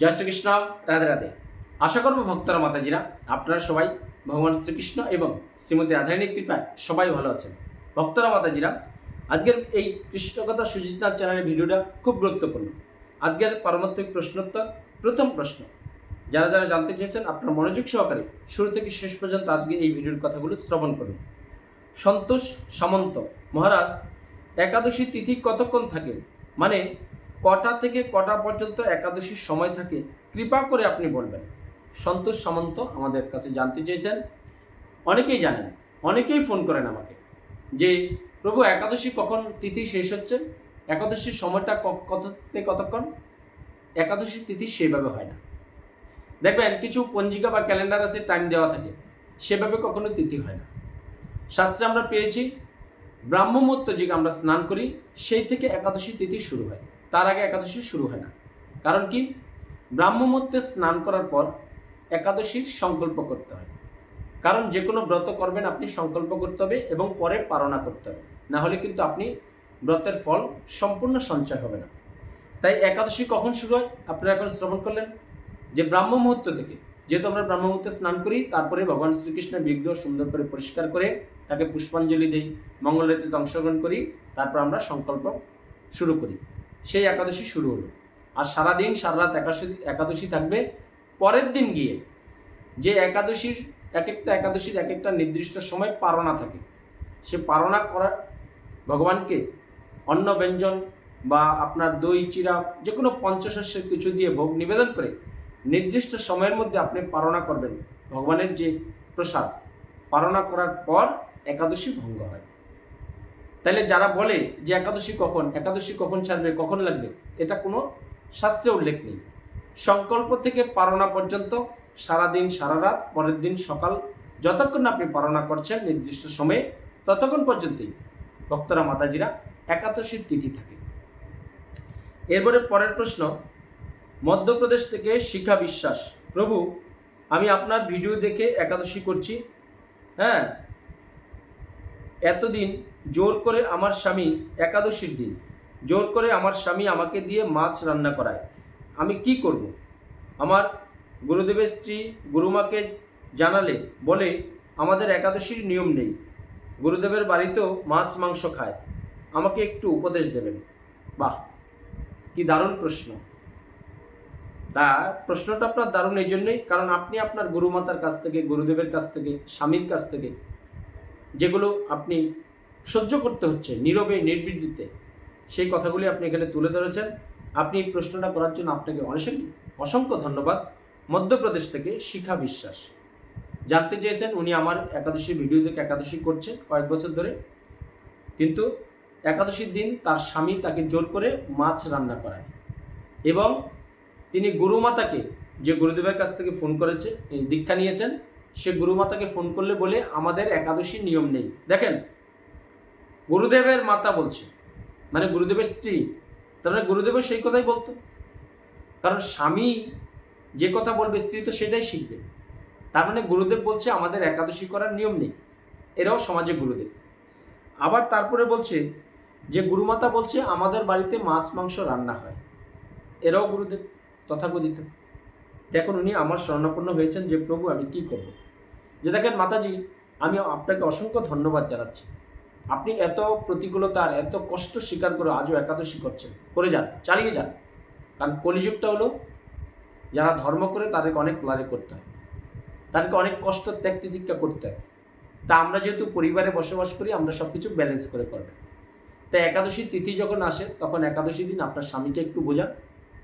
জয় শ্রীকৃষ্ণ, রাধে রাধে। আশা করব ভক্তরা, মাতাজিরা, আপনারা সবাই ভগবান শ্রীকৃষ্ণ এবং শ্রীমতী রাধারানীর কৃপায় সবাই ভালো আছেন। ভক্তরা, মাতাজিরা, আজকের এই কৃষ্ণকথা সুজিতনাথ চ্যানেলের ভিডিওটা খুব গুরুত্বপূর্ণ। আজকের পারমাত্মিক প্রশ্নোত্তর, প্রথম প্রশ্ন। যারা যারা জানতে চেয়েছেন, আপনার মনোযোগ সহকারে শুরু থেকে শেষ পর্যন্ত আজকে এই ভিডিওর কথাগুলো শ্রবণ করুন। সন্তোষ সামন্ত মহারাজ, একাদশী তিথি কতক্ষণ থাকে? মানে কটা থেকে কটা পর্যন্ত একাদশীর সময় থাকে, কৃপা করে আপনি বলবেন। সন্তোষ সামন্ত আমাদের কাছে জানতে চেয়েছেন। অনেকেই জানেন, অনেকেই ফোন করেন আমাকে যে, প্রভু, একাদশী কখন তিথি শেষ হচ্ছে? একাদশীর সময়টা কত থেকে কতক্ষণ? একাদশীর তিথি সেভাবে হয় না। দেখবেন, কিছু পঞ্জিকা বা ক্যালেন্ডার আছে, টাইম দেওয়া থাকে, সেভাবে কখনো তিথি হয় না। শাস্ত্রে আমরা পেয়েছি ব্রাহ্মমূর্ত যে আমরা স্নান করি, সেই থেকে একাদশী তিথি শুরু হয়। তার আগে একাদশী শুরু হয় না। কারণ কি? ব্রাহ্মমূর্তে স্নান করার পর একাদশীর সংকল্প করতে হয়। কারণ যে কোনো ব্রত করবেন আপনি সংকল্প করতে হবে এবং পরে পারণা করতে হবে। না হলে কিন্তু আপনি ব্রতের ফল সম্পূর্ণ সঞ্চয় হবে না। তাই একাদশী কখন শুরু হয়? আপনারা এখন শ্রবণ করলেন যে ব্রাহ্ম মুহূর্ত থেকে। যেহেতু আমরা ব্রাহ্ম মুহূর্তে স্নান করি, তারপরে ভগবান শ্রীকৃষ্ণের বিগ্রহ সুন্দর করে পরিষ্কার করে তাকে পুষ্পাঞ্জলি দিই মঙ্গলরীতিতে অংশগ্রহণ করি, তারপর আমরা সংকল্প শুরু করি। সেই একাদশী শুরু হলো। আর সারাদিন, সারা রাত একাদশী একাদশী থাকবে। পরের দিন গিয়ে যে একাদশীর এক একটা একাদশীর এক একটা নির্দিষ্ট সময় পারণা থাকে, সে পারণা করার ভগবানকে অন্ন, ব্যঞ্জন বা আপনার দই, চিরা যে কোনো পঞ্চশস্যের কিছু দিয়ে ভোগ নিবেদন করে নির্দিষ্ট সময়ের মধ্যে আপনি পারণা করবেন ভগবানের যে প্রসাদ। পারণা করার পর একাদশী ভঙ্গ হয়। তাহলে যারা বলে যে একাদশী কখন একাদশী কখন ছাড়বে, কখন লাগবে, এটা কোনো শাস্ত্রে উল্লেখ নেই। সংকল্প থেকে পারণা পর্যন্ত সারাদিন সারা রাত পরের দিন সকাল, যতক্ষণ আপনি পালনা করছেন নির্দিষ্ট সময়ে, ততক্ষণ পর্যন্তই ভক্তরা, মাতাজিরা একাদশীর তিথি থাকে। এরপরে পরের প্রশ্ন, মধ্যপ্রদেশ থেকে শিখা বিশ্বাস, প্রভু, আমি আপনার ভিডিও দেখে একাদশী করছি। হ্যাঁ এতদিন জোর করে আমার স্বামী একাদশীর দিন, জোর করে আমার স্বামী আমাকে দিয়ে মাছ রান্না করায়। আমি কি করব? আমার গুরুদেবের স্ত্রী গুরুমাকে জানালে, বলে, আমাদের একাদশীর নিয়ম নেই। গুরুদেবের বাড়িতেও মাছ মাংস খায়। আমাকে একটু উপদেশ দেবেন। বাহ, কি দারুণ প্রশ্ন। তা প্রশ্নটা আপনার দারুণ এই জন্যই, কারণ আপনি আপনার গুরুমাতার কাছ থেকে, গুরুদেবের কাছ থেকে, স্বামীর কাছ থেকে যেগুলো আপনি সহ্য করতে হচ্ছে নীরবে নির্বিদ্যুতে সেই কথাগুলি আপনি এখানে তুলে ধরেছেন। আপনি এই প্রশ্নটা করার জন্য আপনাকে অনেক, অসংখ্য ধন্যবাদ। মধ্যপ্রদেশ থেকে শিখা বিশ্বাস। জানতে চেয়েছেন উনি আমার একাদশী ভিডিও থেকে একাদশী করছে কয়েক বছর ধরে। কিন্তু একাদশীর দিন তার স্বামী তাকে জোর করে মাছ রান্না করায় এবং তিনি গুরুমাতাকে যে গুরুদেবের কাছ থেকে ফোন করেছে দীক্ষা নিয়েছেন। সে গুরুমাতাকে ফোন করলে বলে, আমাদের একাদশীর নিয়ম নেই। দেখেন, গুরুদেবের মাতা বলছে মানে গুরুদেবের স্ত্রী। তার মানে গুরুদেবের সেই কথাই বলতো। কারণ স্বামী যে কথা বলবে, স্ত্রী তো সেটাই শিখবে। তার মানে গুরুদেব বলছে, আমাদের একাদশী করার নিয়ম নেই। এরাও সমাজে গুরুদেব। আবার তারপরে বলছে যে, গুরুমাতা বলছে, আমাদের বাড়িতে মাছ, মাংস রান্না হয়। এরাও গুরুদেব, তথাকথিত। দেখুন, উনি আমার স্বর্ণাপন্ন হয়েছেন যে, প্রভু, আমি কি করব? যে দেখেন মাতাজি, আমি আপনাকে অসংখ্য ধন্যবাদ জানাচ্ছি। আপনি এত প্রতিকূলতার এত কষ্ট স্বীকার করে আজও একাদশী করছেন। করে যান, চালিয়ে যান। কারণ কলিযুগটা হলো, যারা ধর্ম করে তাদেরকে অনেক লড়াই করতে হয়। তাদেরকে অনেক কষ্ট, ত্যাগ, তিতিক্ষা করতে হয়। তা আমরা যেহেতু পরিবারে বসবাস করি, আমরা সব কিছু ব্যালেন্স করে করবে। তাই একাদশী তিথি যখন আসে, তখন একাদশী দিন আপনার স্বামীকে একটু বোঝান।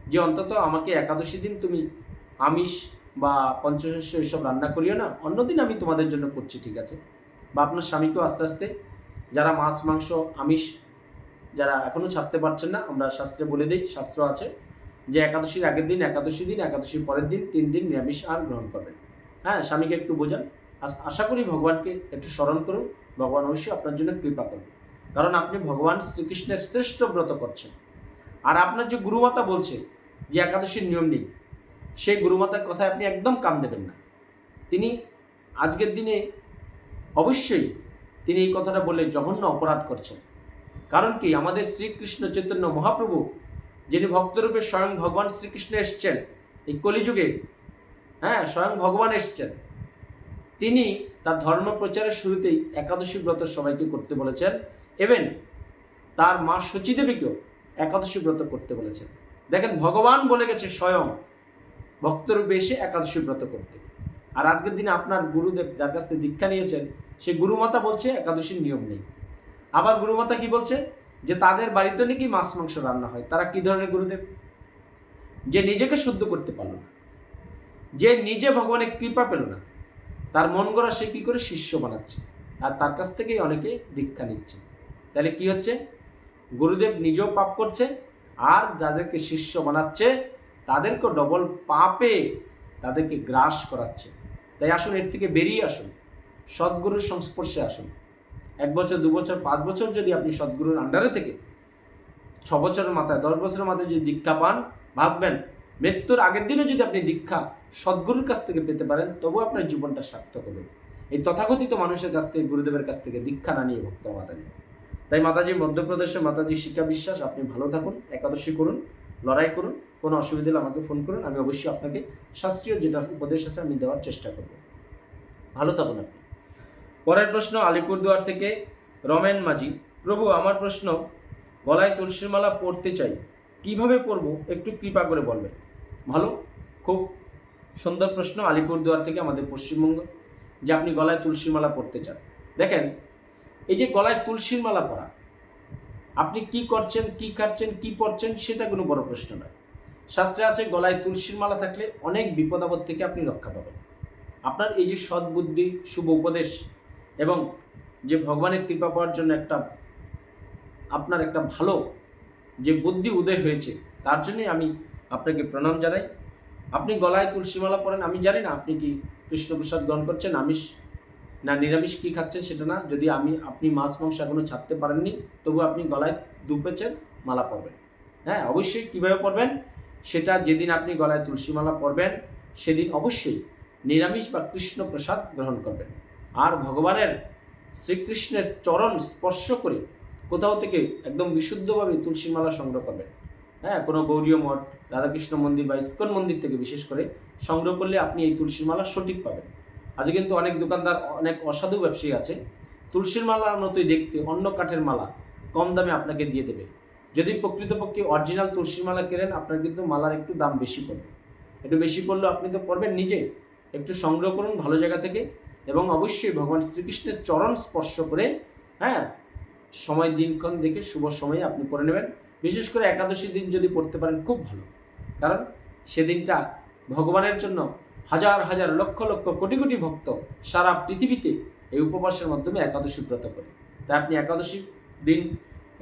যে অন্তত আমাকে একাদশী দিন তুমি আমিষ বা পঞ্চশস্য এসব রান্না করিও না, অন্যদিন আমি তোমাদের জন্য করছি, ঠিক আছে? বা আপনার স্বামীকেও আস্তে আস্তে, যারা মাছ, মাংস, আমিষ, যারা এখনও ছাড়তে পারছেন না, আমরা শাস্ত্রে বলে দিই, শাস্ত্র আছে যে একাদশীর আগের দিন, একাদশী দিন, একাদশীর পরের দিন, তিন দিন নিরামিষ আর গ্রহণ করবেন। হ্যাঁ স্বামীকে একটু বোঝান। আশা করি ভগবানকে একটু স্মরণ করুন। ভগবান অবশ্যই আপনার জন্য কৃপা করবে। কারণ আপনি ভগবান শ্রীকৃষ্ণের শ্রেষ্ঠ ব্রত করছেন। আর আপনার যে গুরুমাতা বলছে যে একাদশীর নিয়ম নেই সেই গুরুমাতার কথায় আপনি একদম কান দেবেন না। তিনি আজকের দিনে অবশ্যই তিনি এই কথাটা বলে জঘন্য অপরাধ করছেন। কারণ কি? আমাদের শ্রীকৃষ্ণ চৈতন্য মহাপ্রভু, যিনি ভক্তরূপে স্বয়ং ভগবান শ্রীকৃষ্ণ এসছেন, এই কলিযুগে হ্যাঁ স্বয়ং ভগবান এসছেন, তিনি তার ধর্ম প্রচারের শুরুতেই একাদশী ব্রত সবাইকে করতে বলেছেন এবং তার মা সচিদেবীকেও একাদশী ব্রত করতে বলেছেন। দেখেন, ভগবান বলে গেছে স্বয়ং ভক্তরূপে এসে একাদশী ব্রত করতে। আর আজকের দিনে আপনার গুরুদেব যার কাছ থেকে দীক্ষা নিয়েছেন, সে গুরুমাতা বলছে একাদশীর নিয়ম নেই। আবার গুরুমাতা কি বলছে? যে তাদের বাড়িতে নাকি মাছ মাংস রান্না হয়। তারা কি ধরনের গুরুদেব? যে নিজেকে শুদ্ধ করতে পারল না। যে নিজে ভগবানের কৃপা পেল না। তার মন গড়া সে কী করে? শিষ্য বানাচ্ছে। আর তার কাছ থেকেই অনেকে দীক্ষা নিচ্ছে। তাহলে কি হচ্ছে? গুরুদেব নিজেও পাপ করছে, আর যাদেরকে শিষ্য বানাচ্ছে তাদেরকেও ডবল পাপে তাদেরকে গ্রাস করাচ্ছে। তাই আসুন, এর থেকে বেরিয়ে আসুন, সদ্গুরুর সংস্পর্শে আসুন। এক বছর, দু বছর, পাঁচ বছর যদি আপনি সদ্গুরুর আন্ডারে থেকে ছ বছরের মাথায়, দশ বছরের মাথায় যদি দীক্ষা পান, ভাববেন, মৃত্যুর আগের দিনে যদি আপনি দীক্ষা সদ্গুরুর কাছ থেকে পেতে পারেন তবু আপনার জীবনটা সার্থক হবে। এই তথাকথিত মানুষের কাছ থেকে, গুরুদেবের কাছ থেকে দীক্ষা না নিয়ে ভক্ত মাতাজি। তাই মাতাজি মধ্যপ্রদেশে মাতাজি শিক্ষা বিশ্বাস, আপনি ভালো থাকুন, একাদশী করুন। লড়াই করুন, কোনো অসুবিধা হলে আমাকে ফোন করুন, আমি অবশ্যই আপনাকে শাস্ত্রীয় যেটা উপদেশ আছে আমি দেওয়ার চেষ্টা করব। ভালো থাকুন আপনি। পরের প্রশ্ন আলিপুরদুয়ার থেকে রমেন মাঝি, প্রভু, আমার প্রশ্ন, গলায় তুলসীর মালা পরতে চাই, কীভাবে পরবো? একটু কৃপা করে বলবেন। ভালো, খুব সুন্দর প্রশ্ন আলিপুরদুয়ার থেকে আমাদের পশ্চিমবঙ্গ, যে আপনি গলায় তুলসীর মালা পরতে চান। দেখেন, এই যে গলায় তুলসীর মালা পরা আপনি কি করছেন, কি খাচ্ছেন, কি পড়ছেন সেটা কোনো বড় প্রশ্ন নয়। শাস্ত্রে আছে, গলায় তুলসীর মালা থাকলে অনেক বিপদ আপদ থেকে আপনি রক্ষা পাবেন। আপনার এই যে সদ্বুদ্ধি, শুভ উপদেশ এবং যে ভগবানের কৃপা পাওয়ার জন্য একটা, আপনার একটা ভালো যে বুদ্ধি উদয় হয়েছে, তার জন্যই আমি আপনাকে প্রণাম জানাই। আপনি গলায় তুলসীমালা পরেন, আমি জানি না আপনি কি কৃষ্ণপ্রসাদ গ্রহণ করছেন, আমিষ না, নিরামিষ কী খাচ্ছেন সেটা না, যদি আমি, আপনি মাছ, মাংস এখনও ছাড়তে পারেননি, তবু আপনি গলায় দুপেছেন, মালা পরবেন। হ্যাঁ অবশ্যই কীভাবে পরবেন? সেটা যেদিন আপনি গলায় তুলসীমালা পরবেন, সেদিন অবশ্যই নিরামিষ বা কৃষ্ণ প্রসাদ গ্রহণ করবেন। আর ভগবানের শ্রীকৃষ্ণের চরণ স্পর্শ করে কোথাও থেকে একদম বিশুদ্ধভাবে তুলসীর মালা সংগ্রহ করবেন। হ্যাঁ কোনো গৌরীয় মঠ, রাধাকৃষ্ণ মন্দির বা ইস্কন মন্দির থেকে বিশেষ করে সংগ্রহ করলে আপনি এই তুলসীর মালা সঠিক পাবেন। আজকে কিন্তু অনেক দোকানদার, অনেক অসাধু ব্যবসায়ী আছে। তুলসীর মালার মতোই দেখতে, অন্য কাঠের মালা কম দামে আপনাকে দিয়ে দেবে। যদি প্রকৃতপক্ষে অরিজিনাল তুলসীর মালা কেনেন, আপনার কিন্তু মালার একটু দাম বেশি পড়বে। একটু বেশি পড়লেও আপনি তো পড়বেন নিজে। একটু সংগ্রহ করুন ভালো জায়গা থেকে এবং অবশ্যই ভগবান শ্রীকৃষ্ণের চরণ স্পর্শ করে হ্যাঁ সময় দিনক্ষণ দেখে শুভ সময়ে আপনি পড়ে নেবেন। বিশেষ করে একাদশী দিন যদি পড়তে পারেন, খুব ভালো। কারণ সেদিনটা ভগবানের জন্য হাজার হাজার লক্ষ লক্ষ কোটি কোটি ভক্ত সারা পৃথিবীতে এই উপবাসের মাধ্যমে একাদশী ব্রত করে। তাই আপনি একাদশী দিন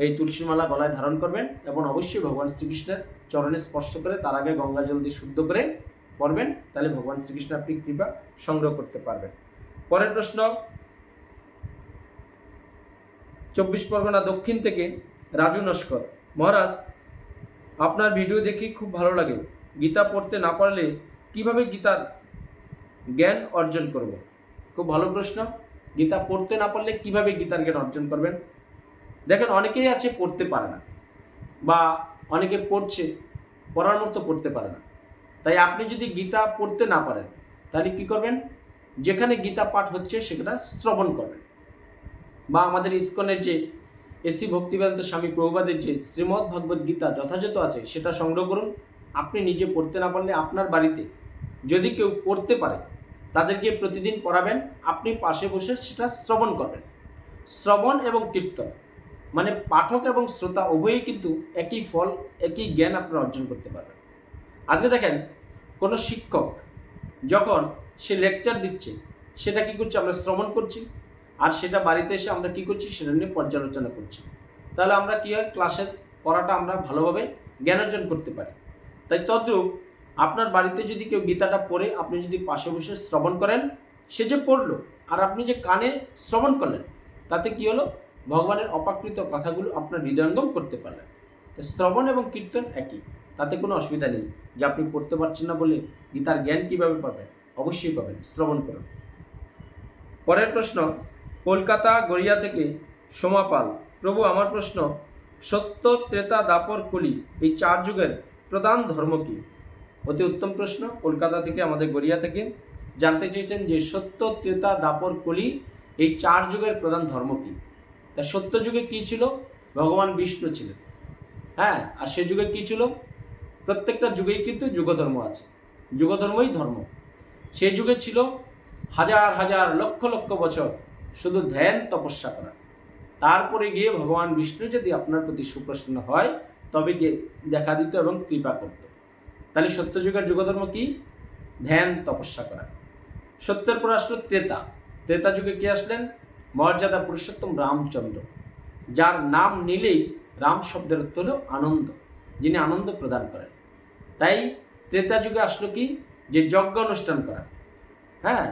এই তুলসী মালা গলায় ধারণ করবেন এবং অবশ্যই ভগবান শ্রীকৃষ্ণের চরণে স্পর্শ করে, তার আগে গঙ্গা জল দিয়ে শুদ্ধ করে পড়বেন, তাহলে ভগবান শ্রীকৃষ্ণ আপনি কৃপা সংগ্রহ করতে পারবেন। পরের প্রশ্ন, চব্বিশ পরগনা দক্ষিণ থেকে রাজু নস্কর। মহারাজ, আপনার ভিডিও দেখি খুব ভালো লাগে। গীতা পড়তে না পারলে কীভাবে গীতার জ্ঞান অর্জন করব? খুব ভালো প্রশ্ন। গীতা পড়তে না পারলে কীভাবে গীতার জ্ঞান অর্জন করবেন? দেখেন, অনেকেই আছে পড়তে পারে না বা অনেকে পড়ছে, পড়ার মতো পড়তে পারে না। তাই আপনি যদি গীতা পড়তে না পারেন, তাহলে কি করবেন? যেখানে গীতা পাঠ হচ্ছে সেটা শ্রবণ করবেন। বা আমাদের ইস্কনের যে এসি ভক্তিবেদান্ত স্বামী প্রভুবাদের যে শ্রীমদ্ ভগবদ গীতা যথাযথ আছে, সেটা সংগ্রহ করুন। আপনি নিজে পড়তে না পারলে আপনার বাড়িতে যদি কেউ পড়তে পারে, তাদেরকে প্রতিদিন পড়াবেন, আপনি পাশে বসে সেটা শ্রবণ করবেন। শ্রবণ এবং কীর্তন মানে পাঠক এবং শ্রোতা উভয়ই কিন্তু একই ফল, একই জ্ঞান আপনারা অর্জন করতে পারবেন। আজকে দেখেন, কোনো শিক্ষক যখন সে লেকচার দিচ্ছে, সেটা কি করছে? আমরা শ্রবণ করছি। আর সেটা বাড়িতে এসে আমরা কি করছি? সেটা নিয়ে পর্যালোচনা করছি। তাহলে আমরা কি হয়? ক্লাসের পড়াটা আমরা ভালোভাবে জ্ঞান অর্জন করতে পারি। তাই তদ্রূপ আপনার বাড়িতে যদি কেউ গীতাটা পড়ে, আপনি যদি পাশে বসে শ্রবণ করেন, সে যে পড়ল আর আপনি যে কানে শ্রবণ করলেন, তাতে কি হলো? ভগবানের অপাকৃত কথাগুলো আপনার হৃদয়ঙ্গম করতে পারলেন। তো শ্রবণ এবং কীর্তন একই, তাতে কোনো অসুবিধা নেই। যে আপনি পড়তে পারছেন না বলে গীতার জ্ঞান কীভাবে পাবেন? অবশ্যই পাবেন, শ্রবণ করুন। পরের প্রশ্ন, কলকাতা গড়িয়া থেকে সোমাপাল, প্রভু আমার প্রশ্ন, সত্য, ত্রেতা, দাপর, কলি, এই চার যুগের প্রধান ধর্ম কি? অতি উত্তম প্রশ্ন। কলকাতা থেকে, আমাদের গড়িয়া থেকে। জানতে চেয়েছেন যে সত্য, ত্রেতা, দাপর, কলি এই চার যুগের প্রধান ধর্ম কী? তা সত্য যুগে কী ছিল? ভগবান বিষ্ণু ছিলেন। হ্যাঁ আর সে যুগে কী ছিল? প্রত্যেকটা যুগেই কিন্তু যুগধর্ম আছে। যুগধর্মই ধর্ম। সে যুগে ছিল হাজার হাজার, লক্ষ লক্ষ বছর শুধু ধ্যান, তপস্যা করা। তারপরে গিয়ে ভগবান বিষ্ণু যদি আপনার প্রতি সুপ্রসন্ন হয়, তবে গিয়ে দেখা দিত এবং কৃপা করত। তাহলে সত্যযুগের যুগধর্ম কি? ধ্যান, তপস্যা করা। সত্যের পর আসলো ত্রেতা। ত্রেতা যুগে কে আসলেন? মর্যাদা পুরুষোত্তম রামচন্দ্র। যার নাম নিলেই রাম শব্দের অর্থ হলো আনন্দ, যিনি আনন্দ প্রদান করেন। তাই ত্রেতা যুগে আসলো কি? যে যজ্ঞ অনুষ্ঠান করা। হ্যাঁ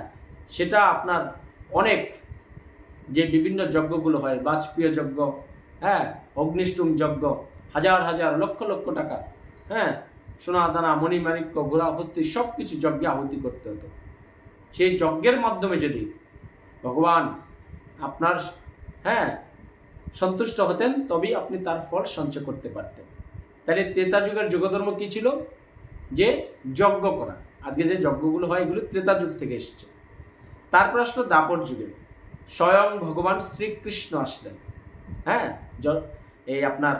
সেটা আপনার অনেক যে বিভিন্ন যজ্ঞগুলো হয়, বাজপেয়ী যজ্ঞ হ্যাঁ অগ্নিষ্টুম যজ্ঞ, হাজার হাজার, লক্ষ লক্ষ টাকা হ্যাঁ সোনা, দানা মণিমাণিক্য ঘোড়া, হস্তি সব কিছু যজ্ঞে আহুতি করতে হতো। সেই যজ্ঞের মাধ্যমে যদি ভগবান আপনার হ্যাঁ সন্তুষ্ট হতেন, তবেই আপনি তার ফল সঞ্চয় করতে পারতেন। তাহলে ত্রেতা যুগের যুগধর্ম কী ছিল? যে যজ্ঞ করা। আজকে যে যজ্ঞগুলো হয়, এগুলো ত্রেতা যুগ থেকে এসেছে। তারপর আসলো দাপর যুগে। স্বয়ং ভগবান শ্রীকৃষ্ণ আসলেন। হ্যাঁ এই আপনার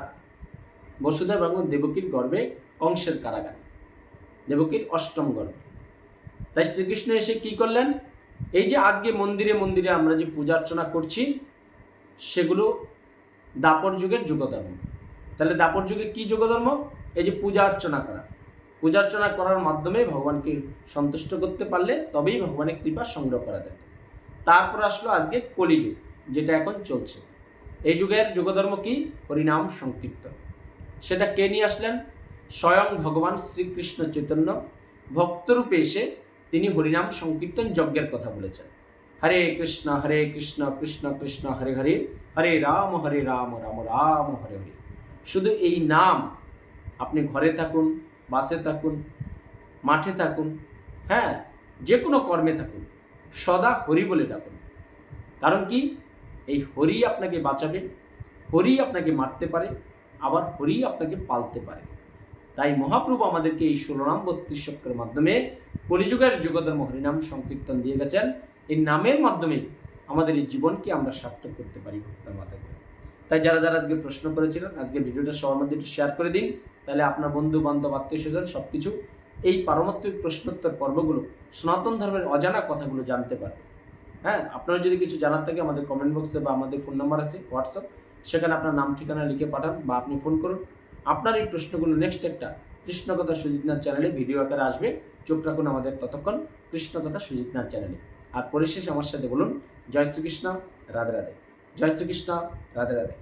বসুদেব এবং দেবকীর গর্ভে কংসের কারাগারে। দেবকীর অষ্টম গর্ভে। তাই শ্রীকৃষ্ণ এসে কি করলেন? এই যে আজকে মন্দিরে মন্দিরে আমরা যে পূজা অর্চনা করছি, সেগুলো দাপর যুগের যুগধর্ম। তাহলে দাপর যুগে কি যুগধর্ম? এই যে পূজা অর্চনা করা। পূজা অর্চনা করার মাধ্যমে ভগবানকে সন্তুষ্ট করতে পারলে তবেই ভগবানের কৃপা সংগ্রহ করা যেত তারপর আসলো আজকে কলিযুগ, যেটা এখন চলছে। এই যুগের যুগধর্ম কি? হরিনাম সংকীর্তন। সেটা কে নিয়ে আসলেন? স্বয়ং ভগবান শ্রীকৃষ্ণ চৈতন্য ভক্তরূপে এসে তিনি হরিনাম সংকীর্তন যজ্ঞের কথা বলেছেন। হরে কৃষ্ণ হরে কৃষ্ণ কৃষ্ণ কৃষ্ণ, হরে হরে হরে রাম হরে রাম রাম রাম, হরে হরে। শুধু এই নাম আপনি ঘরে থাকুন, বাসে থাকুন, মাঠে থাকুন হ্যাঁ যে কোনো কর্মে থাকুন, সদা হরি বলে ডাকুন। কারণ কি? এই হরি আপনাকে বাঁচাবে, হরি আপনাকে মারতে পারে, আবার হরি আপনাকে পালতে পারে। তাই মহাপ্রভু আমাদেরকে এই ষোলনাম বত্রিশ চক্রের মাধ্যমে কলিযুগের যুগধর্ম হরিনাম সংকীর্তন দিয়ে গেছেন। এই নামের মাধ্যমে আমাদের এই জীবনকে আমরা সার্থক করতে পারি ভক্তের মাধ্যমে তাই যারা যারা আজকে প্রশ্ন করেছিলেন, আজকে ভিডিওটা সবার মধ্যে একটু শেয়ার করে দিন। তাহলে আপনার বন্ধু, বান্ধব, আত্মীয় স্বজন সব কিছু এই পারমাত্মিক প্রশ্নোত্তর পর্বগুলো, সনাতন ধর্মের অজানা কথাগুলো জানতে পারবে। হ্যাঁ আপনারা যদি কিছু জানার থাকে আমাদের কমেন্ট বক্সে বা আমাদের ফোন নাম্বার আছে হোয়াটসঅ্যাপ সেখানে আপনার নাম, ঠিকানা লিখে পাঠান বা আপনি ফোন করুন। আপনার এই প্রশ্নগুলো নেক্সট একটা কৃষ্ণকথা সুজিতনাথ চ্যানেলে ভিডিও আকারে আসবে। চোখ রাখুন আমাদের ততক্ষণ কৃষ্ণকথা সুজিতনাথ চ্যানেলে। আর পরিশেষ আমার সাথে বলুন, জয় শ্রীকৃষ্ণ, রাধে রাধে। জয় শ্রীকৃষ্ণ, রাধে রাধে।